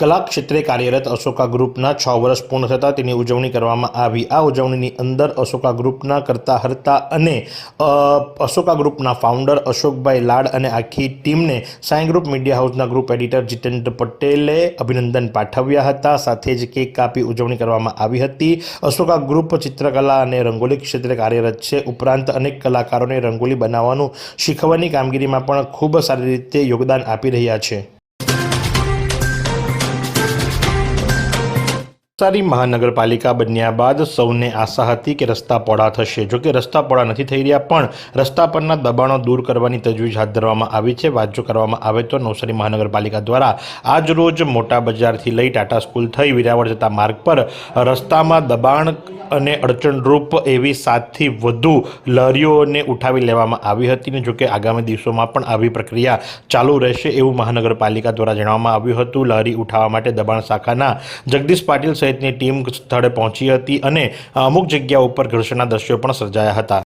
કલા ક્ષેત્રે કાર્યરત અશોકા ગ્રુપના છ વર્ષ પૂર્ણ થતાં તેની ઉજવણી કરવામાં આવી. આ ઉજવણીની અંદર અશોકા ગ્રુપના કરતા હર્તા અને અશોકા ગ્રુપના ફાઉન્ડર અશોકભાઈ લાડ અને આખી ટીમને સાઈ ગ્રુપ મીડિયા હાઉસના ગ્રુપ એડિટર જીતેન્દ્ર પટેલે અભિનંદન પાઠવ્યા હતા. સાથે જ કેક કાપી ઉજવણી કરવામાં આવી હતી. અશોકા ગ્રુપ ચિત્રકલા અને રંગોલી ક્ષેત્રે કાર્યરત છે. ઉપરાંત અનેક કલાકારોને રંગોલી બનાવવાનું શીખવવાની કામગીરીમાં પણ ખૂબ સારી રીતે યોગદાન આપી રહ્યા છે. નવસારી મહાનગરપાલિકા બન્યા બાદ સૌને આશા હતી કે રસ્તા પહોળા થશે. જો કે રસ્તા પહોળા નથી થઈ રહ્યા, પણ રસ્તા પરના દબાણો દૂર કરવાની તજવીજ હાથ ધરવામાં આવી છે. વાત જો કરવામાં આવે તો નવસારી મહાનગરપાલિકા દ્વારા આજ રોજ મોટા બજારથી લઈ ટાટા સ્કૂલ થઈ વિરાવળ જતા માર્ગ પર રસ્તામાં દબાણ અને અડચણરૂપ એવી સાતથી વધુ લહેરીઓને ઉઠાવી લેવામાં આવી હતી ને જોકે આગામી દિવસોમાં પણ આવી પ્રક્રિયા ચાલુ રહેશે એવું મહાનગરપાલિકા દ્વારા જણાવવામાં આવ્યું હતું. લહેરી ઉઠાવવા માટે દબાણ શાખાના જગદીશ પાટીલ સહિતની ટીમ સ્થળે પહોંચી હતી અને અમુક જગ્યાઓ ઉપર ઘર્ષણના દ્રશ્યો પણ સર્જાયા હતા.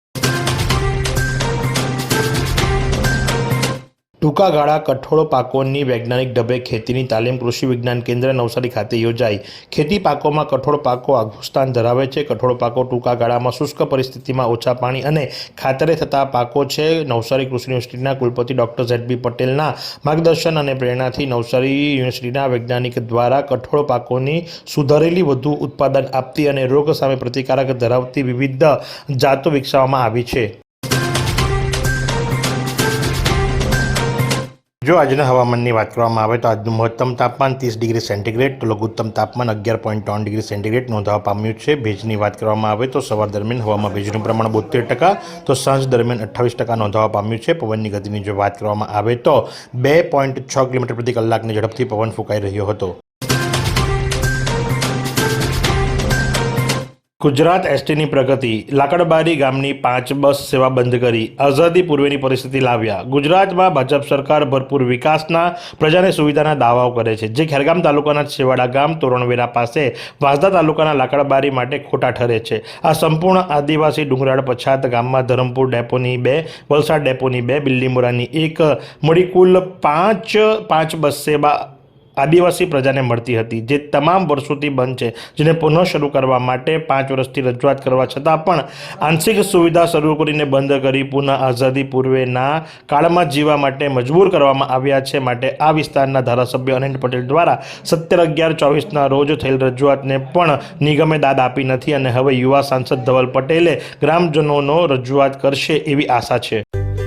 ટૂંકા ગાળા કઠોળ પાકોની વૈજ્ઞાનિક ઢબે ખેતીની તાલીમ કૃષિ વિજ્ઞાન કેન્દ્ર નવસારી ખાતે યોજાઈ. ખેતી પાકોમાં કઠોળ પાકો આગવું સ્થાન ધરાવે છે. કઠોળ પાકો ટૂંકા ગાળામાં શુષ્ક પરિસ્થિતિમાં ઓછા પાણી અને ખાતરે થતા પાકો છે. નવસારી કૃષિ યુનિવર્સિટીના કુલપતિ ડૉક્ટર ઝેડ બી પટેલના માર્ગદર્શન અને પ્રેરણાથી નવસારી યુનિવર્સિટીના વૈજ્ઞાનિક દ્વારા કઠોળ પાકોની સુધારેલી વધુ ઉત્પાદન આપતી અને રોગ સામે પ્રતિકારક ધરાવતી વિવિધ જાતો વિકસાવવામાં આવી છે. જો આજના હવામાનની વાત કરવામાં આવે તો આજનું મહત્તમ તાપમાન ત્રીસ ડિગ્રી સેન્ટીગ્રેડ, તો લઘુત્તમ તાપમાન અગિયાર પોઈન્ટ ત્રણ ડિગ્રી સેન્ટીગ્રેડ નોંધવા પામ્યું છે. ભેજની વાત કરવામાં આવે તો સવાર દરમિયાન હવામાં ભેજનું પ્રમાણ બોતેર ટકા, તો સાંજ દરમિયાન અઠ્ઠાવીસ ટકા નોંધવા પામ્યું છે. પવનની ગતિની જો વાત કરવામાં આવે તો બે પોઈન્ટ છ કિલોમીટર પ્રતિ કલાકની ઝડપથી પવન ફૂંકાઈ રહ્યો હતો. ગુજરાત એસટીની પ્રગતિ. લાકડબારી ગામની પાંચ બસ સેવા બંધ કરી. આઝાદી પૂર્વેની પરિસ્થિતિ લાવ્યા. ગુજરાતમાં ભાજપ સરકાર ભરપૂર વિકાસના, પ્રજાને સુવિધાના દાવાઓ કરે છે. જે ખેરગામ તાલુકાના છેવાડા ગામ તોરણવેરા પાસે વાંસદા તાલુકાના લાકડબારી માટે ખોટા ઠરે છે. આ સંપૂર્ણ આદિવાસી ડુંગરાળ પછાત ગામમાં ધરમપુર ડેપોની બે, વલસાડ ડેપોની બે, બિલ્લીમોરાની એક. મળી કુલ પાંચ પાંચ બસ સેવા આદિવાસી પ્રજાને મળતી હતી, જે તમામ વર્ષોથી બંધ છે, જેને પુનઃ શરૂ કરવા માટે પાંચ વર્ષથી રજૂઆત કરવા છતાં પણ આંશિક સુવિધા શરૂ કરીને બંધ કરી પુનઃ આઝાદી પૂર્વેના કાળમાં જીવવા માટે મજબૂર કરવામાં આવ્યા છે માટે આ વિસ્તારના ધારાસભ્ય અનિલ પટેલ દ્વારા સત્તર અગિયાર ચોવીસના રોજ થયેલ રજૂઆતને પણ નિગમે દાદ આપી નથી અને હવે યુવા સાંસદ ધવલ પટેલે ગ્રામજનોનો રજૂઆત કરશે એવી આશા છે.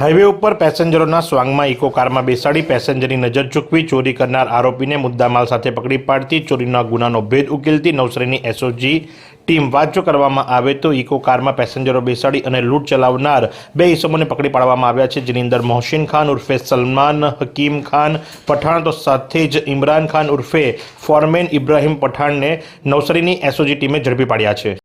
highway ઉપર પેસેન્જરોના સ્વાંગમાં ઇકો કારમાં બેસાડી પેસેન્જરની નજર ચૂકવી ચોરી કરનાર આરોપીને મુદ્દામાલ સાથે પકડી પાડતી ચોરીના ગુનાનો ભેદ ઉકેલતી નવસારીની એસઓજી ટીમ વાંચો કરવામાં આવે તો ઇકો કારમાં પેસેન્જરો બેસાડી અને લૂંટ ચલાવનાર બે ઇસમોને પકડી પાડવામાં આવ્યા છે. જેની અંદર મોહસિન ખાન ઉર્ફે સલમાન હકીમ ખાન પઠાણ તો સાથે જ ઇમરાન ખાન ઉર્ફે ફોરમેન ઇબ્રાહીમ પઠાણને નવસારીની એસઓજી ટીમે ઝડપી પાડ્યા છે.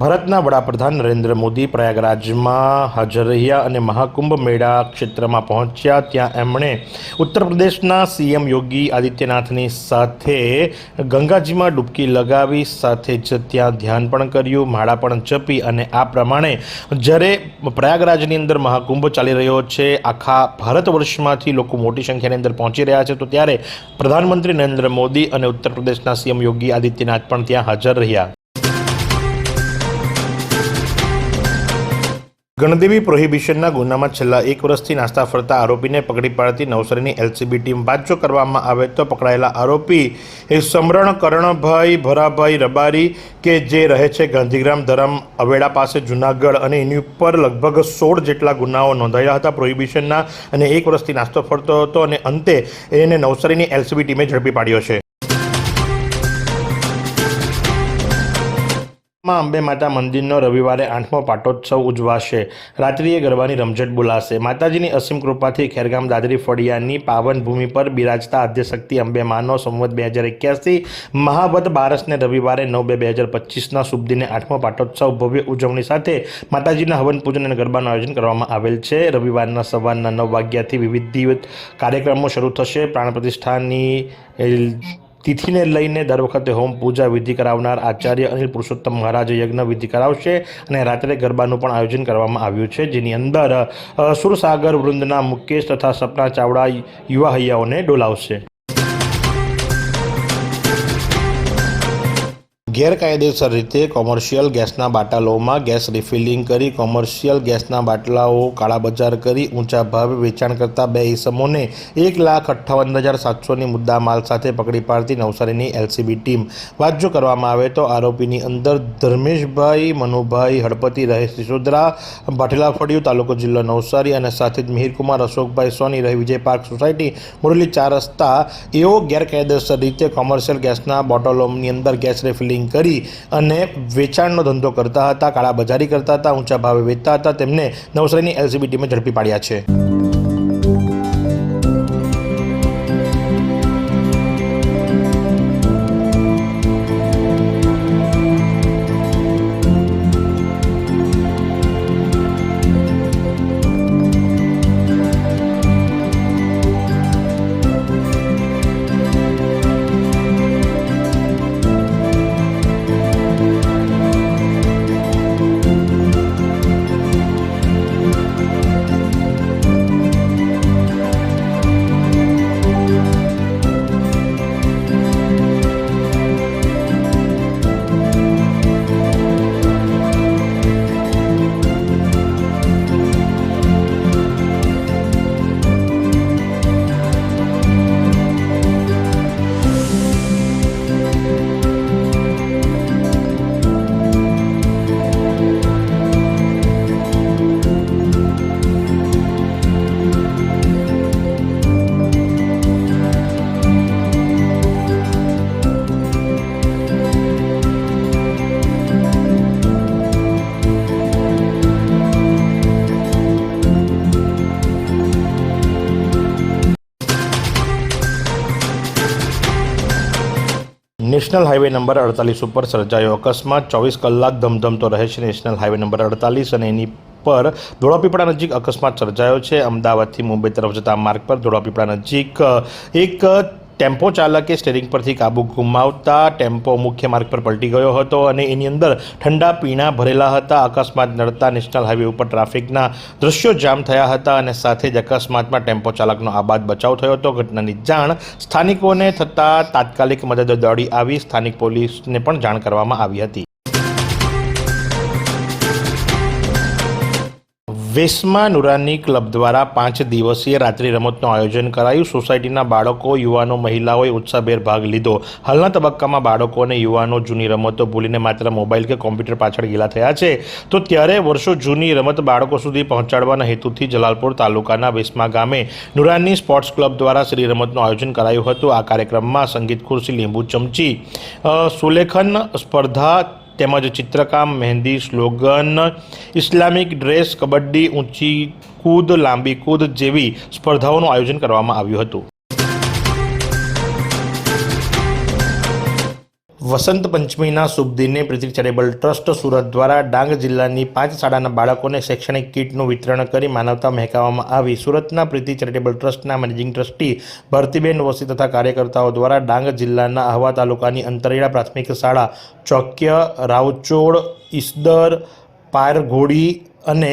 ભારતના વડાપ્રધાન નરેન્દ્ર મોદી પ્રયાગરાજમાં હાજર રહ્યા અને મહાકુંભ મેળા ક્ષેત્રમાં પહોંચ્યા. ત્યાં એમણે ઉત્તર પ્રદેશના સીએમ યોગી આદિત્યનાથની સાથે ગંગાજીમાં ડૂબકી લગાવી, સાથે જ ત્યાં ધ્યાન પણ કર્યું, માળા પણ જપી અને આ પ્રમાણે જ્યારે પ્રયાગરાજની અંદર મહાકુંભ ચાલી રહ્યો છે, આખા ભારત વર્ષમાંથી લોકો મોટી સંખ્યાની અંદર પહોંચી રહ્યા છે, તો ત્યારે પ્રધાનમંત્રી નરેન્દ્ર મોદી અને ઉત્તર પ્રદેશના સીએમ યોગી આદિત્યનાથ પણ ત્યાં હાજર રહ્યા. ગણદેવી પ્રોહિબિશનના ગુનામાં છેલ્લા એક વર્ષથી નાસ્તા ફરતા આરોપીને પકડી પાડતી નવસારીની એલસીબી ટીમ બાદ કરવામાં આવે તો પકડાયેલા આરોપી એ સમરણ કરણભાઈ, ભરાભાઈ, રબારી કે જે રહે છે ગાંધીગ્રામ ધરમ અવેડા પાસે જુનાગઢ અને એની ઉપર લગભગ સોળ જેટલા ગુનાઓ નોંધાયા હતા પ્રોહિબિશનના અને એક વર્ષથી નાસ્તો ફરતો હતો અને અંતે એને નવસારીની એલસીબી ટીમે ઝડપી પાડ્યો છે. માં અંબે માતા મંદિરનો રવિવારે આઠમો પાટોત્સવ ઉજવાશે. રાત્રિએ ગરબાની રમઝટ બોલાશે. માતાજીની અસીમ કૃપાથી ખેરગામ દાદરી ફળિયાની પાવન ભૂમિ પર બિરાજતા આદ્યશક્તિ અંબે માનો સંવત બે હજાર એક્યાસી મહાવત બારસને રવિવારે નવ બે બે હજાર પચીસના શુભદિને આઠમો પાટોત્સવ ભવ્ય ઉજવણી સાથે માતાજીના હવન પૂજન અને ગરબાનું આયોજન કરવામાં આવેલ છે. રવિવારના સવારના નવ વાગ્યાથી વિવિધ કાર્યક્રમો શરૂ થશે. પ્રાણ પ્રતિષ્ઠાની તિથિને લઈને દર વખતે હોમ પૂજા વિધિ કરાવનાર આચાર્ય અનિલ પુરુષોત્તમ મહારાજ યજ્ઞ વિધિ કરાવશે અને રાત્રે ગરબાનું પણ આયોજન કરવામાં આવ્યું છે, જેની અંદર સુરસાગર વૃંદના મુકેશ તથા સપના ચાવડા યુવા હૈયાઓને ડોલાવશે. ગેરકાયદેસર રીતે કોમર્શિયલ ગેસના બાટલોમાં ગેસ રિફિલિંગ કરી, કોમર્શિયલ ગેસના બાટલાઓ કાળાબજાર કરી, ઊંચા ભાવે વેચાણ કરતા બે ઇસમોને એક લાખ અઠ્ઠાવન હજાર સાતસોની મુદ્દા માલ સાથે પકડી પાડતી નવસારીની એલસીબી ટીમ. વાત જો કરવામાં આવે તો આરોપીની અંદર ધર્મેશભાઈ, મનુભાઈ, હળપતિ રહે સિસોદરા ભાઠેલા ફળિયું તાલુકો જિલ્લો નવસારી અને સાથે જ મિહિરકુમાર, અશોકભાઈ સોની, રહે વિજય પાર્ક સોસાયટી, મુરલી ચાર રસ્તા. એઓ ગેરકાયદેસર રીતે કોમર્શિયલ ગેસના બોટલોની અંદર ગેસ રિફિલિંગ કરી અને વેચાણનો ધંધો કરતા હતા, કાળાબજારી કરતા હતા, ઊંચા ભાવે વેચતા હતા, તેમને નવસારીની એલસીબી ટીમે ઝડપી પાડ્યા છે. નેશનલ હાઈવે નંબર અડતાલીસ ઉપર સર્જાયો. અકસ્માત ચોવીસ કલાક ધમધમતો રહે છે. નેશનલ હાઈવે નંબર અડતાલીસ અને એની પર ધોળાપીપળા નજીક અકસ્માત સર્જાયો છે. અમદાવાદથી મુંબઈ તરફ જતા માર્ગ પર ધોળાપીપળા નજીક એક ટેમ્પો ચાલકે સ્ટેરિંગ પરથી કાબુ ગુમાવતા ટેમ્પો મુખ્ય માર્ગ પર પલટી ગયો હતો અને એની અંદર ઠંડા પીણા ભરેલા હતા. અકસ્માત નડતા નેશનલ હાઈવે ઉપર ટ્રાફિકના દ્રશ્યો જામ થયા હતા અને સાથે જ અકસ્માતમાં ટેમ્પો ચાલકનો આબાદ બચાવ થયો હતો. ઘટનાની જાણ સ્થાનિકોને થતાં તાત્કાલિક મદદ દોડી આવી સ્થાનિક પોલીસને પણ જાણ કરવામાં આવી હતી. વેસ્મા નુરાની ક્લબ દ્વારા પાંચ દિવસીય રાત્રિ રમતનું આયોજન કરાયું. સોસાયટીના બાળકો, યુવાનો, મહિલાઓએ ઉત્સાહભેર ભાગ લીધો. હાલના તબક્કામાં બાળકો અને યુવાનો જૂની રમતો ભૂલીને માત્ર મોબાઈલ કે કોમ્પ્યુટર પાછળ ગયેલા થયા છે. તો ત્યારે વર્ષો જૂની રમત બાળકો સુધી પહોંચાડવાના હેતુથી જલાલપુર તાલુકાના વેસ્મા ગામે નુરાની સ્પોર્ટ્સ ક્લબ દ્વારા શ્રી રમતનું આયોજન કરાયું હતું. આ કાર્યક્રમમાં સંગીત ખુરશી, લીંબુ ચમચી સુલેખન, સ્પર્ધા તેમજ ચિત્રકામ, mehndi, slogan, Islamic dress, kabaddi, ઊંચી કૂદ, લાંબી કૂદ જેવી સ્પર્ધાઓનું આયોજન કરવામાં આવ્યું હતું. વસંત પંચમીના શુભ દિને પ્રતિક ચેરિટેબલ ટ્રસ્ટ સુરત દ્વારા ડાંગ જિલ્લાની પાંચ શાળાના બાળકોને શૈક્ષણિક કીટનું વિતરણ કરી માનવતા મહેકાવવામાં આવી. સુરતના પ્રીતિ ચેરિટેબલ ટ્રસ્ટના મેનેજિંગ ટ્રસ્ટી ભરતીબેન વસી તથા કાર્યકર્તાઓ દ્વારા ડાંગ જિલ્લાના આહવા તાલુકાની અંતરિયાળ પ્રાથમિક શાળા ચોક્ય, રાવચોડ, ઈસદર, પારઘોડી અને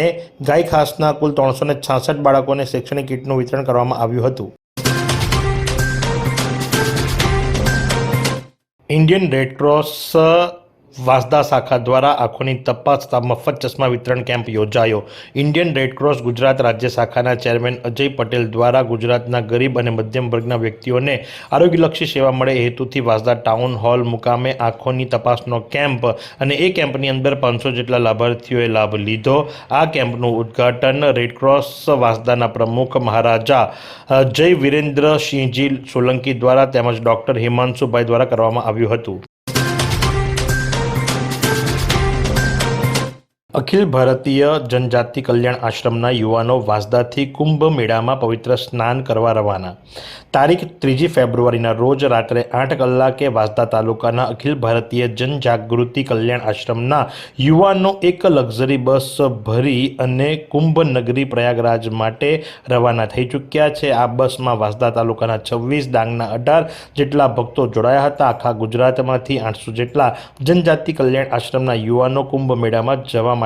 ગાય ખાસના કુલ ત્રણસો છાસઠ બાળકોને શૈક્ષણિક કીટનું વિતરણ કરવામાં આવ્યું હતું. ઇન્ડિયન રેડક્રોસ વાંસદા શાખા દ્વારા આંખોની તપાસ તથા મફત ચશ્મા વિતરણ કેમ્પ યોજાયો. ઇન્ડિયન રેડક્રોસ ગુજરાત રાજ્ય શાખાના ચેરમેન અજય પટેલ દ્વારા ગુજરાતના ગરીબ અને મધ્યમ વર્ગના વ્યક્તિઓને આરોગ્યલક્ષી સેવા મળે હેતુથી વાસદા ટાઉન હોલ મુકામે આંખોની તપાસનો કેમ્પ અને એ કેમ્પની અંદર પાંચસો જેટલા લાભાર્થીઓએ લાભ લીધો. આ કેમ્પનું ઉદ્ઘાટન રેડક્રોસ વાસદાના પ્રમુખ મહારાજા જય વિરેન્દ્રસિંહજી સોલંકી દ્વારા તેમજ ડૉક્ટર હિમાંશુભાઈ દ્વારા કરવામાં આવ્યું હતું. અખિલ ભારતીય જનજાતિ કલ્યાણ આશ્રમના યુવાનો વાંસદાથી કુંભ મેળામાં પવિત્ર સ્નાન કરવા રવાના. તારીખ ત્રીજી ફેબ્રુઆરીના રોજ રાત્રે આઠ કલાકે વાંસદા તાલુકાના અખિલ ભારતીય જનજાગૃતિ કલ્યાણ આશ્રમના યુવાનો એક લક્ઝરી બસ ભરી અને કુંભ નગરી પ્રયાગરાજ માટે રવાના થઈ ચૂક્યા છે. આ બસમાં વાંસદા તાલુકાના છવ્વીસ, ડાંગના અઢાર જેટલા ભક્તો જોડાયા હતા. આખા ગુજરાતમાંથી આઠસો જેટલા જનજાતિ કલ્યાણ આશ્રમના યુવાનો કુંભ મેળામાં જવા માટે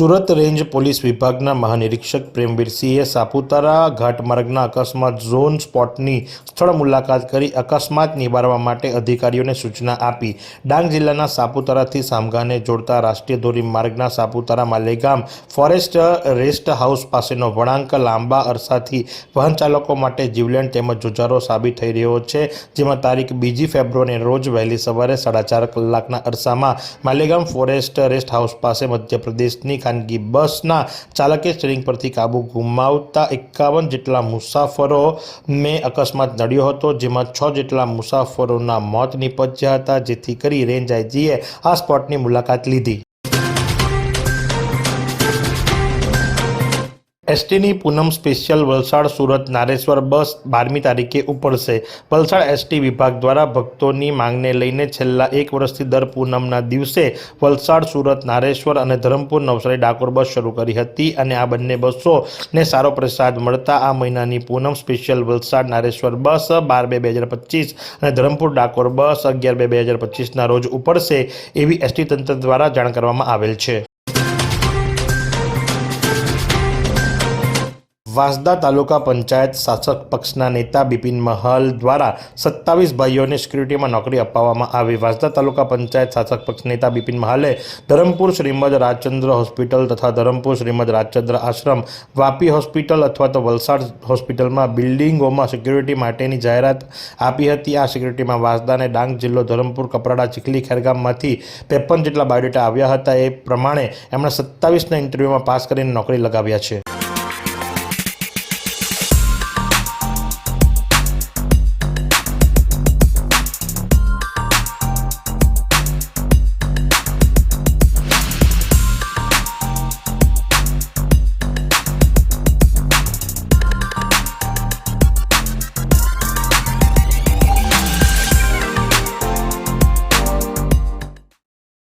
Surat range police વિભાગના મહાનિરીક્ષક પ્રેમવીરસિંહે સાપુતારા ઘાટમાર્ગના અકસ્માત ઝોન સ્પોટની સ્થળ મુલાકાત કરી અકસ્માત નિવારવા માટે અધિકારીઓને સૂચના આપી. ડાંગ જિલ્લાના સાપુતારાથી સામગાને જોડતા રાષ્ટ્રીય ધોરીમાર્ગના Saputara Malegaon forest rest house પાસેનો વળાંક લાંબા અરસાથી વાહન ચાલકો માટે જીવલેણ તેમજ જુજારો સાબિત થઈ રહ્યો છે, જેમાં તારીખ બીજી ફેબ્રુઆરીને રોજ વહેલી સવારે સાડા ચાર કલાકના અરસામાં માલેગામ ફોરેસ્ટ રેસ્ટ હાઉસ પાસે મધ્યપ્રદેશની ખાનગી બસના ચાલકે સ્ટીરિંગ પરથી કાબુ ગુમાવતા એકાવન જેટલા મુસાફરો ને અકસ્માત નડ્યો હતો, જેમાં છ જેટલા મુસાફરોના મોત નીપજ્યા હતા. જેથી કરી રેન્જ આઈજીએ આ સ્પોટની મુલાકાત લીધી. એસટીની પૂનમ સ્પેશિયલ વલસાડ સુરત નારેશ્વર બસ બારમી તારીખે ઉપડશે. વલસાડ એસટી વિભાગ દ્વારા ભક્તોની માંગને લઈને છેલ્લા એક વર્ષથી દર પૂનમના દિવસે વલસાડ, સુરત, નારેશ્વર અને ધરમપુર, નવસારી ડાકોર બસ શરૂ કરી હતી અને આ બંને બસોને સારો પ્રસાદ મળતા આ મહિનાની પૂનમ સ્પેશિયલ વલસાડ, નારેશ્વર બસ બાર બે બે હજાર પચીસ અને ધરમપુર ડાકોર બસ અગિયાર બે બે હજાર પચીસના રોજ ઉપડશે એવી એસટી તંત્ર દ્વારા જાણ કરવામાં આવેલ છે. વાંસદા તાલુકા પંચાયત શાસક પક્ષના નેતા બિપિન મહલ દ્વારા સત્તાવીસ ભાઈઓને સિક્યુરિટીમાં નોકરી અપાવવામાં આવી. વાંસદા તાલુકા પંચાયત શાસક પક્ષ નેતા બિપિન મહાલે ધરમપુર શ્રીમદ રાજચંદ્ર હોસ્પિટલ તથા ધરમપુર શ્રીમદ રાજચંદ્ર આશ્રમ, વાપી હોસ્પિટલ અથવા તો વલસાડ હોસ્પિટલમાં બિલ્ડિંગોમાં સિક્યુરિટી માટેની જાહેરાત આપી હતી. આ સિક્યુરિટીમાં વાંસદાને ડાંગ જિલ્લો ધરમપુર કપરાડા ચીખલી ખેરગામમાંથી ત્રેપન જેટલા બાયોડેટા આવ્યા હતા. એ પ્રમાણે એમણે સત્તાવીસના ઇન્ટરવ્યૂમાં પાસ કરીને નોકરી લગાવ્યા છે.